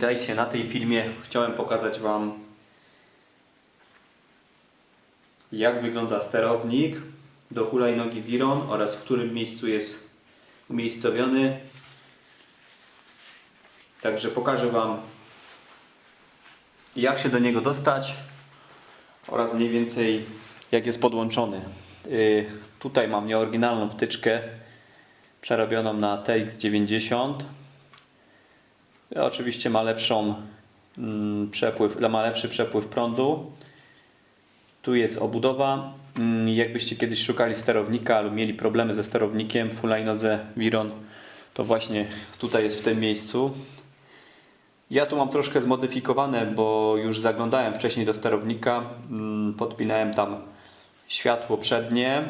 Witajcie, na tej filmie chciałem pokazać Wam jak wygląda sterownik do hulajnogi Viron oraz w którym miejscu jest umiejscowiony. Także pokażę Wam jak się do niego dostać oraz mniej więcej jak jest podłączony. Yy, tutaj mam nieoryginalną wtyczkę przerobioną na TX90 Oczywiście ma lepszą mm, przepływ, ma lepszy przepływ prądu. Tu jest obudowa. Mm, Jakbyście kiedyś szukali sterownika lub mieli problemy ze sterownikiem w hulajnodze Viron, to właśnie tutaj jest w tym miejscu. Ja tu mam troszkę zmodyfikowane, bo już zaglądałem wcześniej do sterownika. Mm, Podpinałem tam światło przednie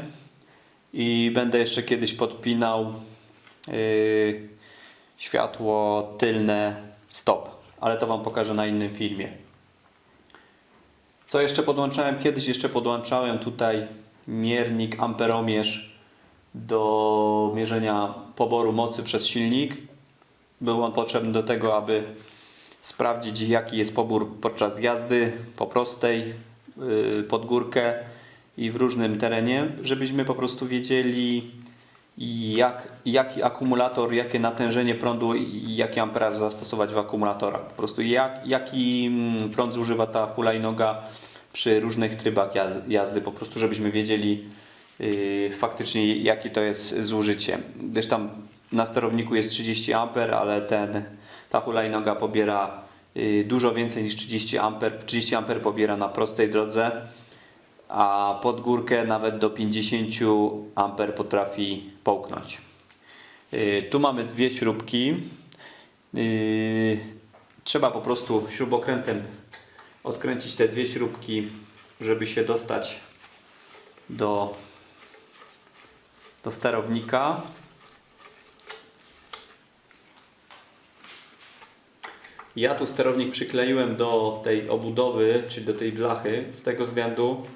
i będę jeszcze kiedyś podpinał yy, światło tylne stop, ale to Wam pokażę na innym filmie. Co jeszcze podłączałem? Kiedyś jeszcze podłączałem tutaj miernik amperomierz do mierzenia poboru mocy przez silnik. Był on potrzebny do tego, aby sprawdzić jaki jest pobór podczas jazdy po prostej, yy, pod górkę i w różnym terenie, żebyśmy po prostu wiedzieli jak, jaki akumulator, jakie natężenie prądu i jaki amperaż zastosować w akumulatora. Po prostu jak, jaki mm, prąd zużywa ta hulajnoga przy różnych trybach jaz- jazdy, po prostu żebyśmy wiedzieli yy, faktycznie jakie to jest zużycie. Gdyż tam na sterowniku jest 30 A, ale ten, ta hulajnoga pobiera yy, dużo więcej niż 30 A. 30 A pobiera na prostej drodze a pod górkę nawet do 50 amper potrafi połknąć. Yy, Tu mamy dwie śrubki. Yy, Trzeba po prostu śrubokrętem odkręcić te dwie śrubki, żeby się dostać do, do sterownika. Ja tu sterownik przykleiłem do tej obudowy, czy do tej blachy, z tego względu,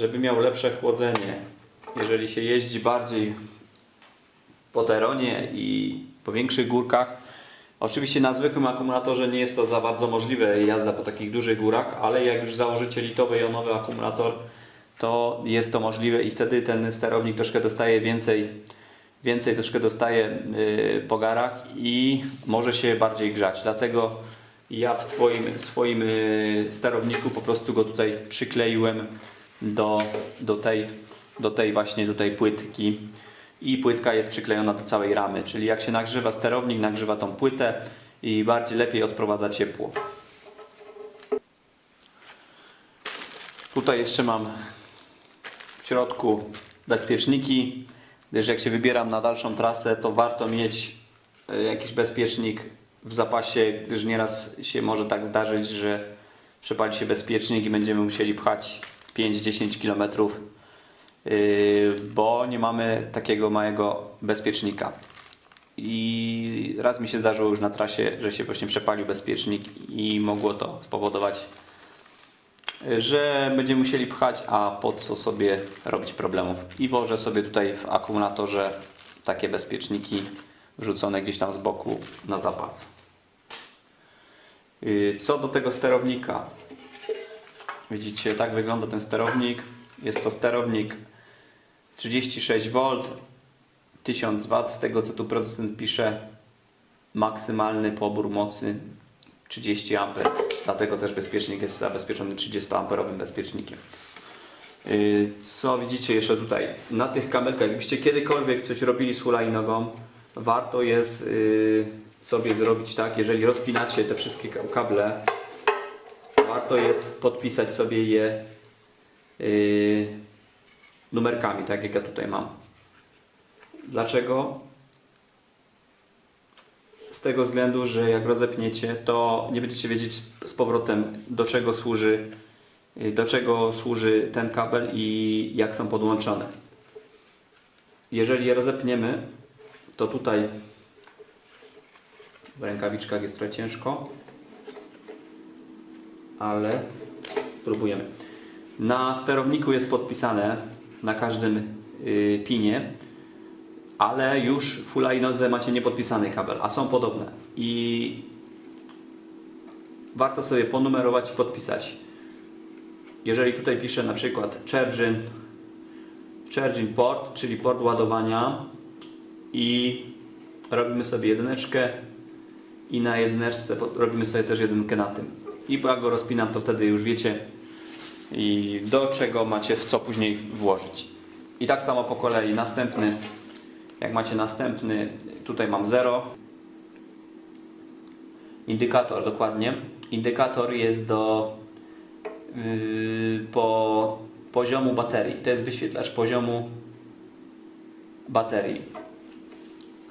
żeby miał lepsze chłodzenie. Jeżeli się jeździ bardziej po teronie i po większych górkach, oczywiście na zwykłym akumulatorze nie jest to za bardzo możliwe jazda po takich dużych górach, ale jak już założycie litowy jonowy akumulator, to jest to możliwe i wtedy ten sterownik troszkę dostaje więcej, więcej troszkę dostaje yy, po garach i może się bardziej grzać. Dlatego ja w twoim, swoim yy, sterowniku po prostu go tutaj przykleiłem do, do, tej, do tej właśnie tutaj płytki i płytka jest przyklejona do całej ramy, czyli jak się nagrzewa sterownik, nagrzewa tą płytę i bardziej lepiej odprowadza ciepło. Tutaj jeszcze mam w środku bezpieczniki, gdyż jak się wybieram na dalszą trasę, to warto mieć e, jakiś bezpiecznik w zapasie, gdyż nieraz się może tak zdarzyć, że przepali się bezpiecznik i będziemy musieli pchać 5-10 km, yy, bo nie mamy takiego małego bezpiecznika. I raz mi się zdarzyło już na trasie, że się właśnie przepalił bezpiecznik i mogło to spowodować, że będziemy musieli pchać, a po co sobie robić problemów. I włożę sobie tutaj w akumulatorze takie bezpieczniki wrzucone gdzieś tam z boku na zapas. Yy, Co do tego sterownika, Widzicie, tak wygląda ten sterownik. Jest to sterownik 36V, 1000 W, z tego co tu producent pisze, maksymalny pobór mocy 30 A. Dlatego też bezpiecznik jest zabezpieczony 30 amperowym bezpiecznikiem. Yy, Co widzicie jeszcze tutaj? Na tych kabelkach, jakbyście kiedykolwiek coś robili z hulajnogą, warto jest yy, sobie zrobić tak, jeżeli rozpinacie te wszystkie kable, warto jest podpisać sobie je yy, numerkami, tak jak ja tutaj mam. Dlaczego? Z tego względu, że jak rozepniecie, to nie będziecie wiedzieć z powrotem do czego służy, yy, do czego służy ten kabel i jak są podłączone. Jeżeli je rozepniemy, to tutaj w rękawiczkach jest trochę ciężko ale spróbujemy. Na sterowniku jest podpisane na każdym y, pinie, ale już w hulajnodze macie niepodpisany kabel, a są podobne. I warto sobie ponumerować i podpisać. Jeżeli tutaj piszę na przykład Charging, charging port, czyli port ładowania i robimy sobie jedyneczkę i na jedyneczce robimy sobie też jedynkę na tym. I jak go rozpinam, to wtedy już wiecie i do czego macie w co później włożyć. I tak samo po kolei. Następny, jak macie następny, tutaj mam 0. Indykator dokładnie. Indykator jest do yy, po poziomu baterii. To jest wyświetlacz poziomu baterii.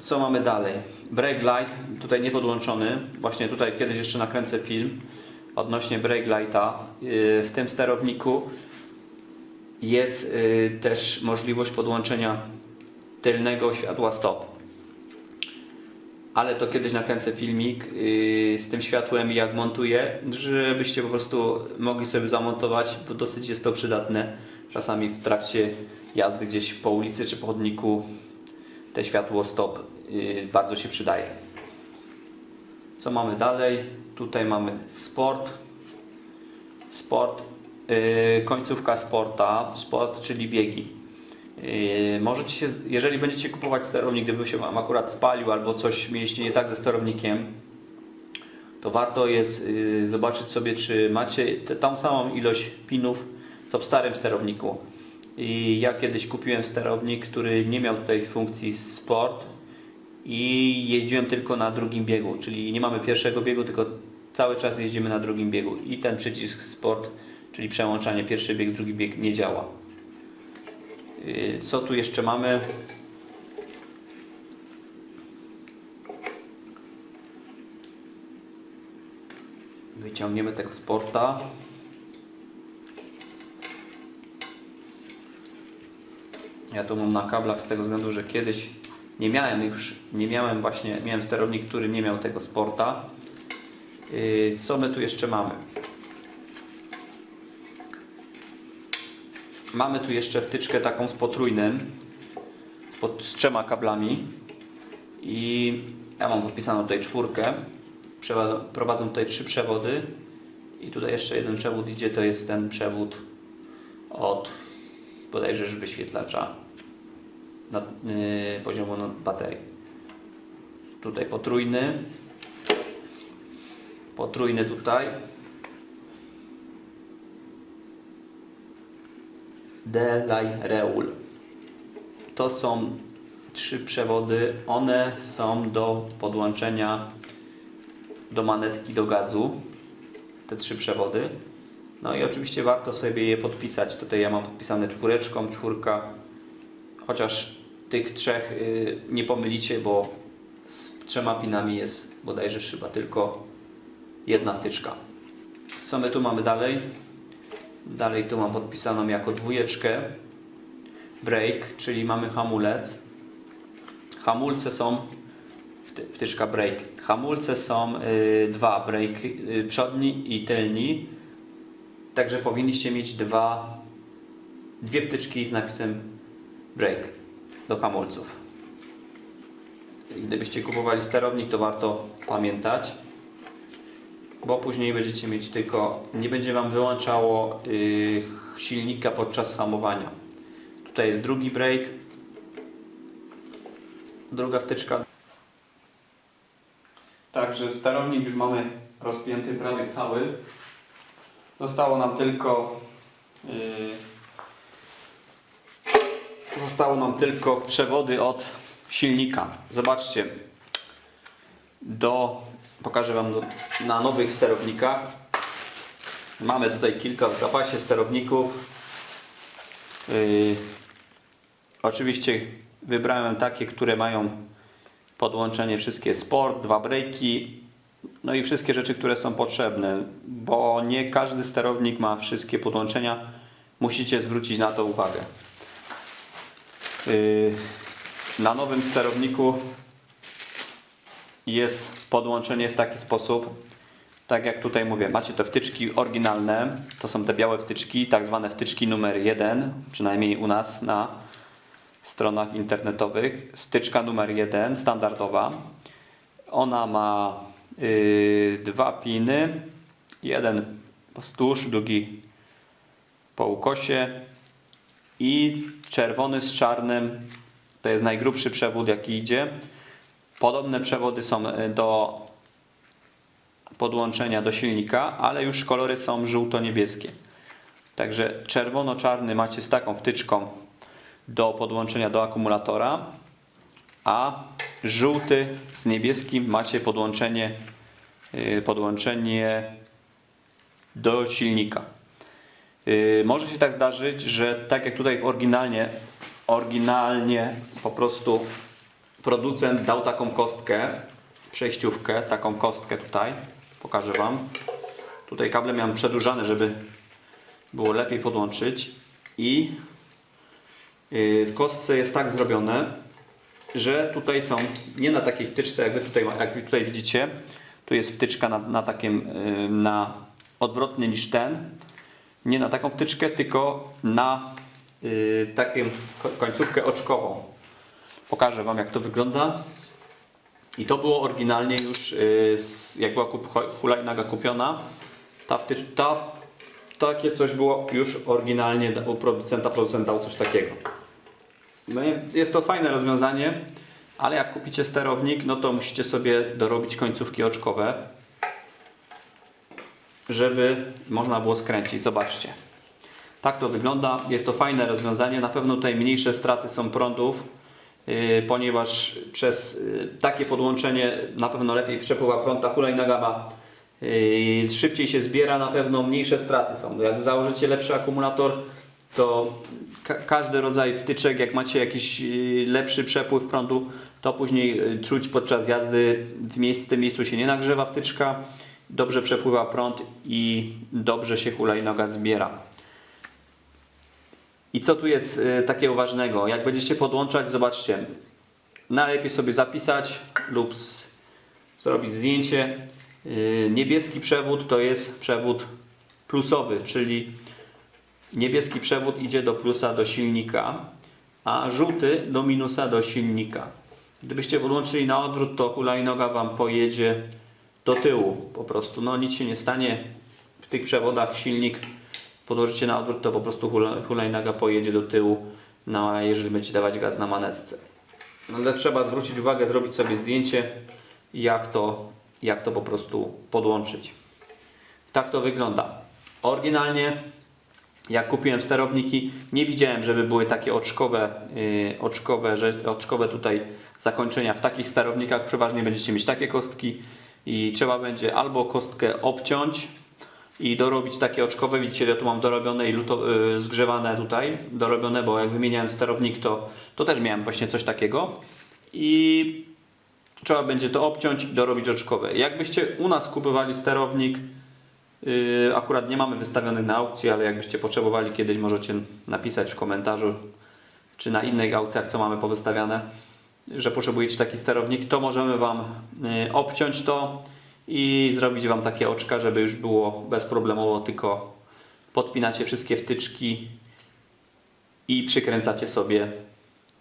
Co mamy dalej? Brake light, tutaj nie podłączony. Właśnie tutaj kiedyś jeszcze nakręcę film odnośnie brake lighta. Yy, W tym sterowniku jest yy, też możliwość podłączenia tylnego światła stop. Ale to kiedyś nakręcę filmik yy, z tym światłem jak montuję, żebyście po prostu mogli sobie zamontować, bo dosyć jest to przydatne. Czasami w trakcie jazdy gdzieś po ulicy czy po chodniku te światło stop bardzo się przydaje. Co mamy dalej? Tutaj mamy sport. Sport, yy, końcówka sporta, sport, czyli biegi. Yy, możecie się, jeżeli będziecie kupować sterownik, gdyby się Wam akurat spalił albo coś mieliście nie tak ze sterownikiem, to warto jest yy, zobaczyć sobie, czy macie tą samą ilość pinów, co w starym sterowniku. I ja kiedyś kupiłem sterownik, który nie miał tej funkcji sport i jeździłem tylko na drugim biegu, czyli nie mamy pierwszego biegu, tylko cały czas jeździmy na drugim biegu i ten przycisk sport, czyli przełączanie pierwszy bieg, drugi bieg nie działa. Yy, Co tu jeszcze mamy? Wyciągniemy tego sporta. Ja to mam na kablach z tego względu, że kiedyś nie miałem już, nie miałem właśnie, miałem sterownik, który nie miał tego sporta. Yy, Co my tu jeszcze mamy? Mamy tu jeszcze wtyczkę taką z potrójnym, z, pot, z trzema kablami i ja mam podpisaną tutaj czwórkę. Przewa- Prowadzą tutaj trzy przewody i tutaj jeszcze jeden przewód idzie, to jest ten przewód od bodajże wyświetlacza na, yy, poziomu baterii. Tutaj potrójny, potrójny tutaj. Delay Reul. To są trzy przewody. One są do podłączenia do manetki do gazu. Te trzy przewody. No i oczywiście warto sobie je podpisać. Tutaj ja mam podpisane czwóreczką, czwórka. Chociaż tych trzech y, nie pomylicie, bo z trzema pinami jest bodajże chyba tylko jedna wtyczka. Co my tu mamy dalej? Dalej tu mam podpisaną jako dwójeczkę brake, czyli mamy hamulec. Hamulce są wty- wtyczka brake. Hamulce są y, dwa brake, y, przodni i tylni. Także powinniście mieć dwa, dwie wtyczki z napisem brake do hamulców. Gdybyście kupowali sterownik, to warto pamiętać, bo później będziecie mieć tylko, nie będzie Wam wyłączało yy, silnika podczas hamowania. Tutaj jest drugi brake, druga wtyczka. Także sterownik już mamy rozpięty prawie cały. Zostało nam tylko yy, zostało nam tylko przewody od silnika. Zobaczcie. Do pokażę wam na nowych sterownikach. Mamy tutaj kilka w zapasie sterowników. Yy, oczywiście wybrałem takie, które mają podłączenie wszystkie sport, dwa brejki, no i wszystkie rzeczy, które są potrzebne, bo nie każdy sterownik ma wszystkie podłączenia. Musicie zwrócić na to uwagę. Yy, Na nowym sterowniku jest podłączenie w taki sposób, tak jak tutaj mówię, macie te wtyczki oryginalne, to są te białe wtyczki, tak zwane wtyczki numer 1, przynajmniej u nas na stronach internetowych. Wtyczka numer 1, standardowa. Ona ma yy, dwa piny Jeden wzdłuż, drugi po ukosie i czerwony z czarnym to jest najgrubszy przewód jaki idzie. Podobne przewody są e, do podłączenia do silnika, ale już kolory są żółto-niebieskie. Także czerwono-czarny macie z taką wtyczką do podłączenia do akumulatora, a żółty z niebieskim macie podłączenie, yy, podłączenie do silnika. Yy, Może się tak zdarzyć, że tak jak tutaj oryginalnie, oryginalnie po prostu producent dał taką kostkę, przejściówkę, taką kostkę tutaj, pokażę Wam. Tutaj kable miałem przedłużane, żeby było lepiej podłączyć i yy, w kostce jest tak zrobione, że tutaj są, nie na takiej wtyczce, jak wy tutaj, jak wy tutaj widzicie, tu jest wtyczka na, na takim, yy, na odwrotny niż ten, nie na taką wtyczkę, tylko na yy, taką ko- końcówkę oczkową. Pokażę Wam jak to wygląda. I to było oryginalnie już, yy, z, jak była kup, hulajnaga kupiona, ta, wtycz, ta, takie coś było już oryginalnie u producenta, producent dał coś takiego. No Jest to fajne rozwiązanie, ale jak kupicie sterownik, no to musicie sobie dorobić końcówki oczkowe, żeby można było skręcić. Zobaczcie. Tak to wygląda. Jest to fajne rozwiązanie. Na pewno tutaj mniejsze straty są prądów, yy, ponieważ przez yy, takie podłączenie na pewno lepiej przepływa prąd. Ta hulajnoga ma yy, szybciej się zbiera, na pewno mniejsze straty są. Jak założycie lepszy akumulator, to ka każdy rodzaj wtyczek, jak macie jakiś lepszy przepływ prądu, to później czuć podczas jazdy w, miejscu, w tym miejscu się nie nagrzewa wtyczka, dobrze przepływa prąd i dobrze się hulajnoga zbiera. I co tu jest y, takiego ważnego? Jak będziecie podłączać, zobaczcie. Najlepiej sobie zapisać lub zrobić zdjęcie. Y, niebieski przewód to jest przewód plusowy, czyli niebieski przewód idzie do plusa do silnika, a żółty do minusa do silnika. Gdybyście podłączyli na odwrót, to hulajnoga Wam pojedzie do tyłu po prostu. No nic się nie stanie. W tych przewodach silnik podłożycie na odwrót, to po prostu hula- hulajnaga pojedzie do tyłu, no, jeżeli będziecie dawać gaz na manetce. No, ale trzeba zwrócić uwagę, zrobić sobie zdjęcie, jak to, jak to po prostu podłączyć. Tak to wygląda. Oryginalnie, jak kupiłem sterowniki, nie widziałem, żeby były takie oczkowe, yy, oczkowe, oczkowe tutaj zakończenia w takich sterownikach. Przeważnie będziecie mieć takie kostki i trzeba będzie albo kostkę obciąć, i dorobić takie oczkowe. Widzicie, ja tu mam dorobione i luto, y, zgrzewane tutaj, dorobione, bo jak wymieniałem sterownik, to, to też miałem właśnie coś takiego. I trzeba będzie to obciąć i dorobić oczkowe. Jakbyście u nas kupowali sterownik, y, akurat nie mamy wystawionych na aukcji, ale jakbyście potrzebowali kiedyś, możecie napisać w komentarzu, czy na innych aukcjach, co mamy powystawiane, że potrzebujecie taki sterownik, to możemy Wam y, obciąć to i zrobić Wam takie oczka, żeby już było bezproblemowo, tylko podpinacie wszystkie wtyczki i przykręcacie sobie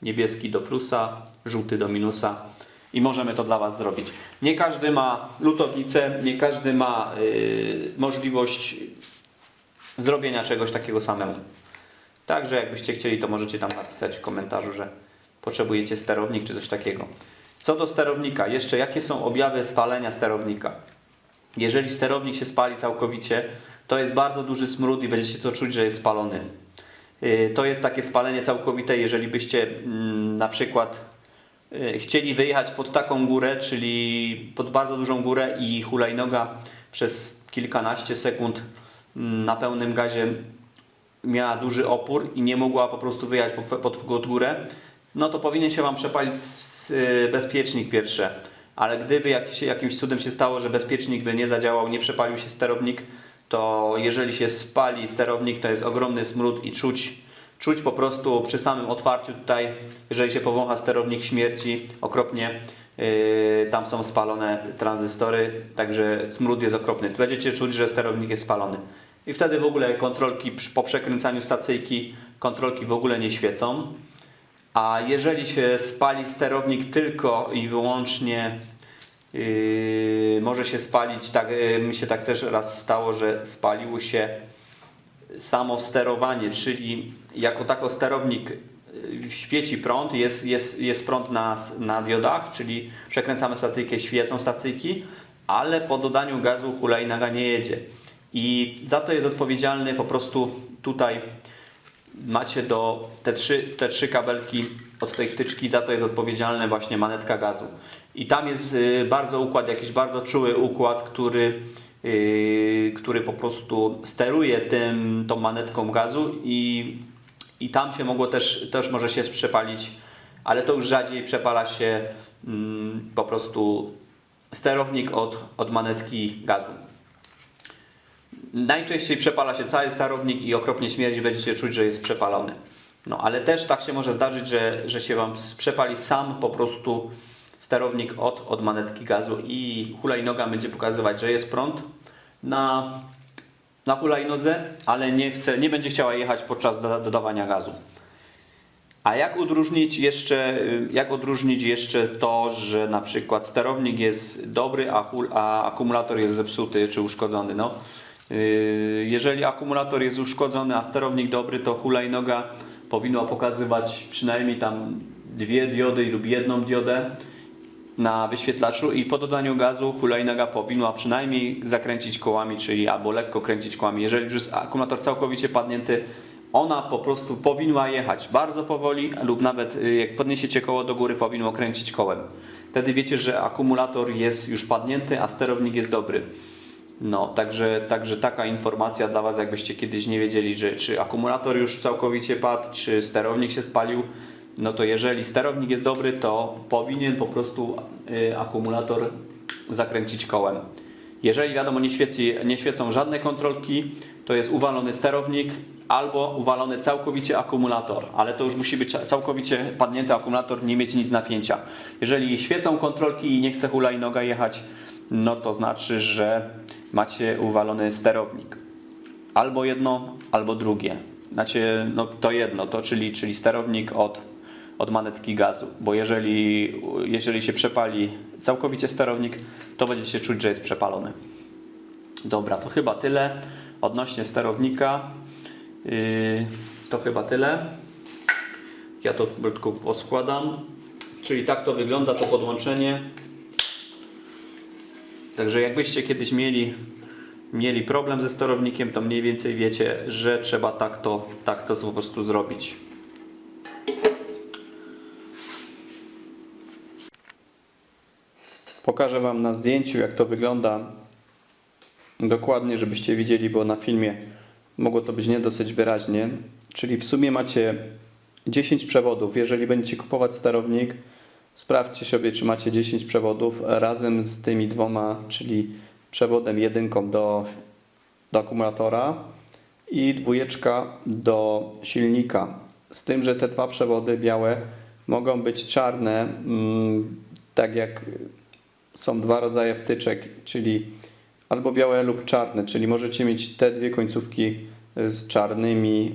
niebieski do plusa, żółty do minusa i możemy to dla Was zrobić. Nie każdy ma lutownicę, nie każdy ma yy, możliwość zrobienia czegoś takiego samemu. Także jakbyście chcieli, to możecie tam napisać w komentarzu, że potrzebujecie sterownik czy coś takiego. Co do sterownika, jeszcze jakie są objawy spalenia sterownika? Jeżeli sterownik się spali całkowicie, to jest bardzo duży smród i będziecie to czuć, że jest spalony. Yy, To jest takie spalenie całkowite, jeżeli byście mm, na przykład yy, chcieli wyjechać pod taką górę, czyli pod bardzo dużą górę i hulajnoga przez kilkanaście sekund mm, na pełnym gazie miała duży opór i nie mogła po prostu wyjechać pod, pod górę, no to powinien się Wam przepalić y, bezpiecznik pierwsze. Ale gdyby jakiś, jakimś cudem się stało, że bezpiecznik by nie zadziałał, nie przepalił się sterownik, to jeżeli się spali sterownik, to jest ogromny smród i czuć, czuć po prostu przy samym otwarciu tutaj, jeżeli się powącha sterownik śmierci okropnie, yy, tam są spalone tranzystory, także smród jest okropny. Będziecie czuć, że sterownik jest spalony. I wtedy w ogóle kontrolki po przekręcaniu stacyjki, kontrolki w ogóle nie świecą. A jeżeli się spali sterownik tylko i wyłącznie Yy, może się spalić, tak, yy, mi się tak też raz stało, że spaliło się samo sterowanie, czyli jako tako sterownik yy, świeci prąd, jest, jest, jest prąd na, na diodach, czyli przekręcamy stacyjkę, świecą stacyjki, ale po dodaniu gazu hulajnaga nie jedzie. I za to jest odpowiedzialny po prostu tutaj macie do te trzy, te trzy kabelki od tej wtyczki, za to jest odpowiedzialna właśnie manetka gazu. I tam jest y, bardzo układ, jakiś bardzo czuły układ, który, y, który po prostu steruje tym, tą manetką gazu i, i tam się mogło też, też może się przepalić, ale to już rzadziej przepala się mm, po prostu sterownik od, od manetki gazu. Najczęściej przepala się cały sterownik i okropnie śmierdzi, będziecie czuć, że jest przepalony. No ale też tak się może zdarzyć, że, że się Wam przepali sam po prostu sterownik od, od manetki gazu i hulajnoga będzie pokazywać, że jest prąd na, na hulajnodze, ale nie, chce, nie będzie chciała jechać podczas doda- dodawania gazu. A jak odróżnić jeszcze, y, jak odróżnić jeszcze to, że na przykład sterownik jest dobry, a, hul, a akumulator jest zepsuty czy uszkodzony? No, jeżeli akumulator jest uszkodzony, a sterownik dobry, to hulajnoga powinna pokazywać przynajmniej tam dwie diody lub jedną diodę na wyświetlaczu i po dodaniu gazu hulajnoga powinna przynajmniej zakręcić kołami, czyli albo lekko kręcić kołami. Jeżeli już jest akumulator całkowicie padnięty, ona po prostu powinna jechać bardzo powoli lub nawet y, jak podniesiecie koło do góry, powinno kręcić kołem. Wtedy wiecie, że akumulator jest już padnięty, a sterownik jest dobry. No, także, także taka informacja dla Was, jakbyście kiedyś nie wiedzieli, że, czy akumulator już całkowicie padł, czy sterownik się spalił, no to jeżeli sterownik jest dobry, to powinien po prostu y, akumulator zakręcić kołem. Jeżeli wiadomo nie, świeci, nie świecą żadne kontrolki, to jest uwalony sterownik albo uwalony całkowicie akumulator, ale to już musi być całkowicie padnięty akumulator, nie mieć nic napięcia. Jeżeli świecą kontrolki i nie chce hulajnoga jechać, no to znaczy, że macie uwalony sterownik. Albo jedno, albo drugie. Znacie, no to jedno, to czyli, czyli sterownik od, od manetki gazu, bo jeżeli, jeżeli się przepali całkowicie sterownik, to będziecie czuć, że jest przepalony. Dobra, to chyba tyle odnośnie sterownika. Yy, to chyba tyle. Ja to tylko poskładam. Czyli tak to wygląda to podłączenie. Także jakbyście kiedyś mieli, mieli problem ze sterownikiem, to mniej więcej wiecie, że trzeba tak to, tak to po prostu zrobić. Pokażę Wam na zdjęciu, jak to wygląda dokładnie, żebyście widzieli, bo na filmie mogło to być nie dosyć wyraźnie. Czyli w sumie macie 10 przewodów. Jeżeli będziecie kupować sterownik, sprawdźcie sobie, czy macie 10 przewodów razem z tymi dwoma, czyli przewodem jedynką do, do akumulatora i dwójeczka do silnika. Z tym, że te dwa przewody białe mogą być czarne, mm, tak jak są dwa rodzaje wtyczek, czyli albo białe lub czarne, czyli możecie mieć te dwie końcówki z czarnymi,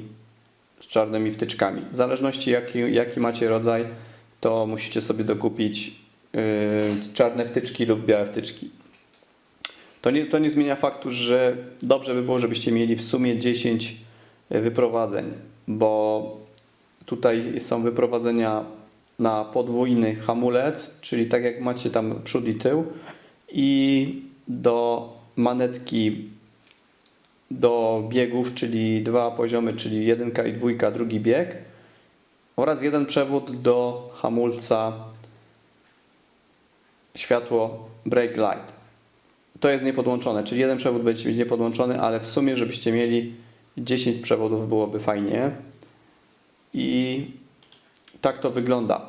z czarnymi wtyczkami. W zależności jaki, jaki macie rodzaj, to musicie sobie dokupić yy, czarne wtyczki lub białe wtyczki. To nie, to nie zmienia faktu, że dobrze by było, żebyście mieli w sumie 10 wyprowadzeń, bo tutaj są wyprowadzenia na podwójny hamulec, czyli tak jak macie tam przód i tył i do manetki do biegów, czyli dwa poziomy, czyli jedynka i dwójka, drugi bieg oraz jeden przewód do hamulca światło brake light. To jest niepodłączone, czyli jeden przewód będzie mieć niepodłączony, ale w sumie, żebyście mieli 10 przewodów byłoby fajnie. I tak to wygląda.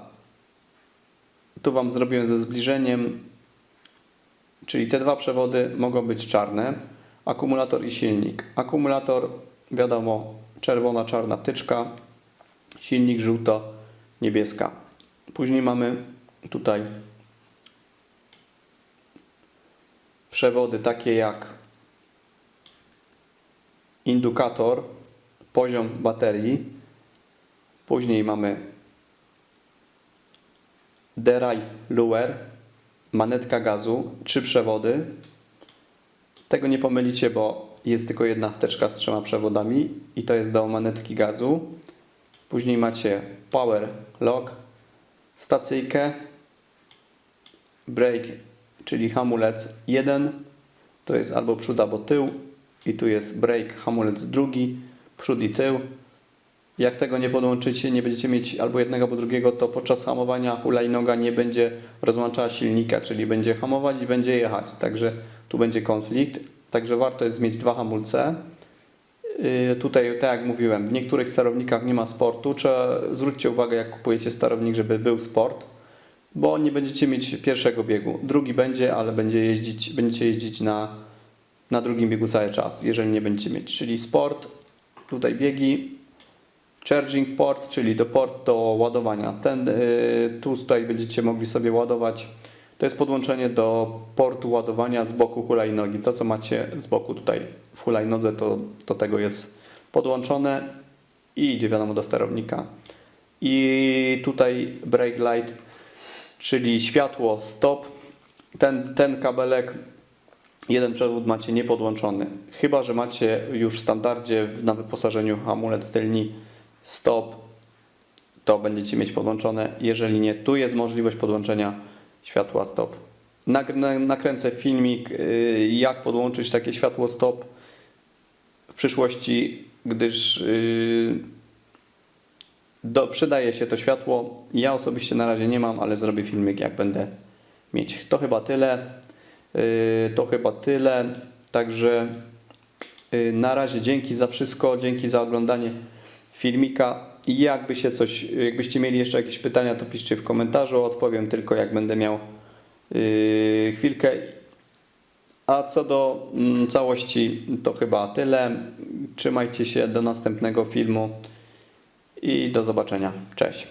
Tu Wam zrobiłem ze zbliżeniem, czyli te dwa przewody mogą być czarne, akumulator i silnik. Akumulator, wiadomo, czerwona, czarna tyczka, silnik żółto-niebieska. Później mamy tutaj przewody takie jak indukator, poziom baterii. Później mamy Deray Lower, manetka gazu, trzy przewody. Tego nie pomylicie, bo jest tylko jedna wteczka z trzema przewodami i to jest do manetki gazu. Później macie power lock, stacyjkę, brake, czyli hamulec jeden, to jest albo przód, albo tył i tu jest brake, hamulec drugi, przód i tył. Jak tego nie podłączycie, nie będziecie mieć albo jednego, albo drugiego, to podczas hamowania hulajnoga nie będzie rozłączała silnika, czyli będzie hamować i będzie jechać. Także tu będzie konflikt. Także warto jest mieć dwa hamulce. Yy, Tutaj, tak jak mówiłem, w niektórych sterownikach nie ma sportu. Trzeba, zwróćcie uwagę, jak kupujecie sterownik, żeby był sport, bo nie będziecie mieć pierwszego biegu. Drugi będzie, ale będzie jeździć, będziecie jeździć na, na drugim biegu cały czas, jeżeli nie będziecie mieć. Czyli sport, tutaj biegi, charging port, czyli to port do ładowania. Ten y, tu tutaj będziecie mogli sobie ładować. To jest podłączenie do portu ładowania z boku hulajnogi. To co macie z boku tutaj w hulajnodze to do tego jest podłączone i idzie wiadomo do sterownika. I tutaj brake light, czyli światło stop. Ten, ten kabelek Jeden przewód macie niepodłączony. Chyba, że macie już w standardzie na wyposażeniu hamulec tylni stop, to będziecie mieć podłączone. Jeżeli nie, tu jest możliwość podłączenia światła stop. Nakręcę filmik, y, jak podłączyć takie światło stop w przyszłości, gdyż y, do, przydaje się to światło. Ja osobiście na razie nie mam, ale zrobię filmik, jak będę mieć. To chyba tyle. Yy, To chyba tyle. Także na razie dzięki za wszystko, dzięki za oglądanie filmika. I jakby się coś, jakbyście mieli jeszcze jakieś pytania, to piszcie w komentarzu. Odpowiem tylko jak będę miał yy, chwilkę. A co do mm, całości, to chyba tyle. Trzymajcie się do następnego filmu i do zobaczenia. Cześć.